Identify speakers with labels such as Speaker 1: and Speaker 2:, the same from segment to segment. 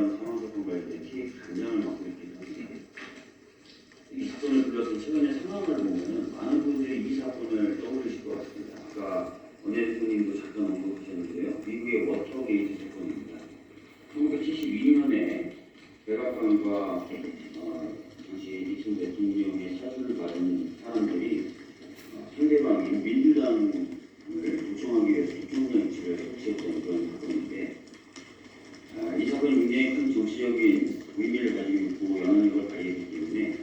Speaker 1: 이런 사망 사건 관련된 피해 간장을 맡고 있기도 합니다. 이 사건을 불러서 최근의 상황을 보면은 많은 분들이 이 사건을 떠올리실 것 같습니다. 아까 원내 대표님도 잠깐 언급하셨는데요. 미국의 워터게이트 사건입니다. 1972년에 백악관과 어, 당시 니슨 대통령의 사주를 받은 사람들이 어, 상대방이 민주당을 구성하기 위해서 국정원 위치를 설치했던 그런 사건인데 아, 이 사건이 굉장히 큰 정치적인 의미를 가지고 있고 영향력을 발휘했기 때문에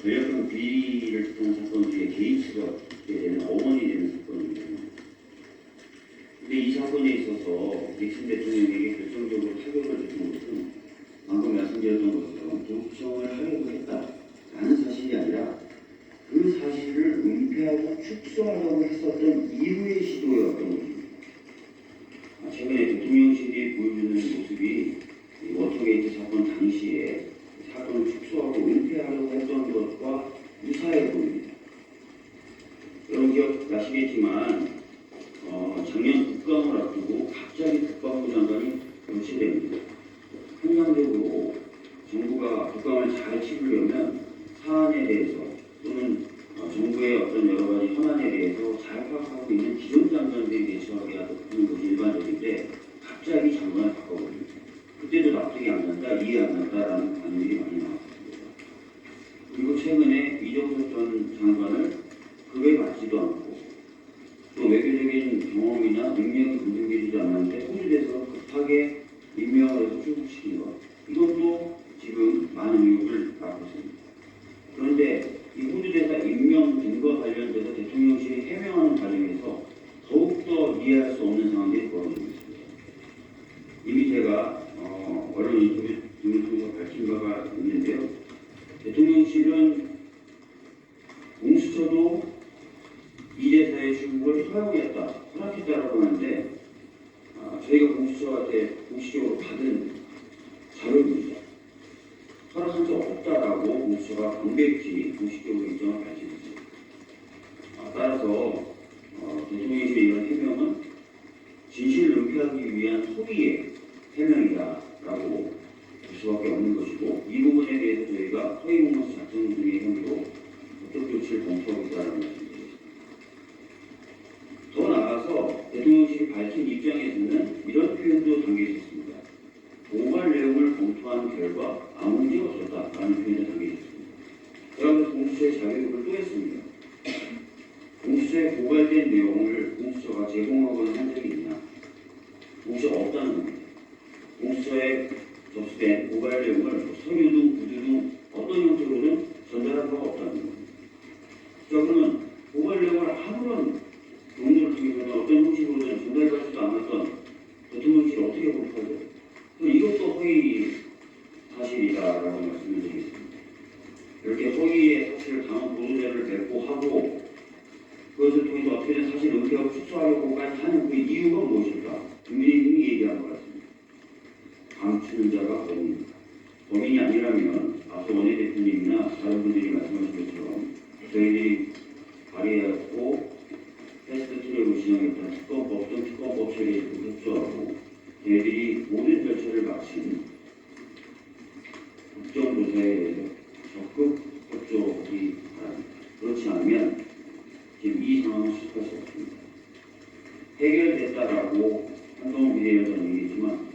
Speaker 1: 전략적 비리를 뜻하는 사건 있게 되는 어머니 되는 사건입니다. 근데 이 사건에 있어서 닉슨 대통령에게 결정적으로 타격을 줬던 것은 방금 말씀드렸던 것처럼 도청을 하려고 했다라는 사실이 아니라 그 사실을 은폐하고 축소하려고 했었던 이후의 시도였던 것입니다. 아, 최근에 대통령실이 보여주는 모습이 이 워터게이트 사건 당시에 사건을 축소하고 은폐하려고 했던 것과 유사해 보입니다. 기억나시겠지만 어, 작년 국감을 앞두고 갑자기 국방부 장관이 교체됩니다. 한정적으로 정부가 국감을 잘 치르려면 사안에 대해서 또는 어, 정부의 어떤 여러 가지 현안에 대해서 잘 파악하고 있는 기존 장관들이 대처하게 하는 것이 일반적인데 갑자기 장관을 바꿔버립니다. 그때도 납득이 안 간다, 이해 안 간다라는 반응이 많이 나왔습니다. 그리고 최근에 이정석 전 장관을 받지도 않고 또 외교적인 경험이나 능력이 검증되지도 않았는데 호주에서 급하게 임명을 해서 출국시킨 것 이것도 지금 많은 의혹을 낳고 있습니다. 그런데 이 호주대사 임명 등과 관련돼서 대통령실이 해명하는 과정에서 더욱더 이해할 수 없는 상황들이 벌어지고 있습니다. 이미 제가 어, 언론 인터뷰 등을 통해서 밝힌 바가 있는데요. 대통령실은 공수처도 이 출국을 허용했다, 허락했다라고 하는데 아, 저희가 공수처한테 공식적으로 받은 자료입니다. 허락한 적 없다라고 공수처가 명백히 공식적으로 입장을 밝혔습니다. 아, 따라서 어, 대통령실의 이런 해명은 진실을 은폐하기 위한 허위의 해명이다라고 볼 수밖에 없는 것이고 이 부분에 대해서 저희가 허위 공문서 작성 등의 혐의로 법적 조치를 검토하고 있다는 말씀드립니다. 더 나아가서 입장에서는 이런 표현도 담겨 있었습니다. 고발 내용을 검토한 결과 아무 문제 없었다라는 표현이 담겨 있었습니다. 제가 그래서 공수처에 자료를 또 했습니다. 공수처에 고발된 내용을 공수처가 제공하거나 한 적이 있나? 공수처가 없다는 겁니다. 공수처에 접수된 고발 내용을 서류 등 구두 등 어떤 형태로는 전달한 바가 없다는 겁니다. 자 그러면 고발 내용을 아무런 경로를 통해서는 어떤 형식으로든 전달받지도 않았던 대통령실이 어떻게 볼까요? 그럼 이것도 허위 사실이다라고 말씀을 드리겠습니다. 이렇게 허위의 사실을 당한 보도자를 배포하고 어떻게든 사실 은폐하고 축소하려고까지 하는 그 이유가 무엇일까? 국민의힘이 얘기한 것 같습니다. 감추는 자가 범인입니다. 범인이 아니라면 앞서 원내 대표님이나 다른 분들이 말씀하신 것처럼 저희들이 발의하고 패스트 트랙으로 진행했던 특검법 등 특검법 처리에 협조하고 저희들이 모든 절차를 마친 국정조사에 대해서 적극 협조하기 바랍니다. 그렇지 않으면 지금 이 상황을 수습할 수 없습니다. 한동훈 비대위원장은 얘기했지만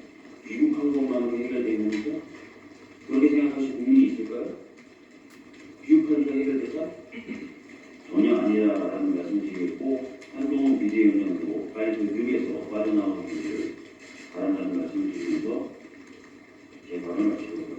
Speaker 1: 귀국한 것만으로 해결되는 겁니까? 그렇게 생각하시는 국민이 있을까요? 귀국하니까 해결됐다? 전혀 아니라라는 말씀 드리겠고 한동훈 비대위원장도 빨리 그 벽에서 빠져나오기를 바란다는 말씀을 드리면서 제 발언을 마치도록 하겠습니다.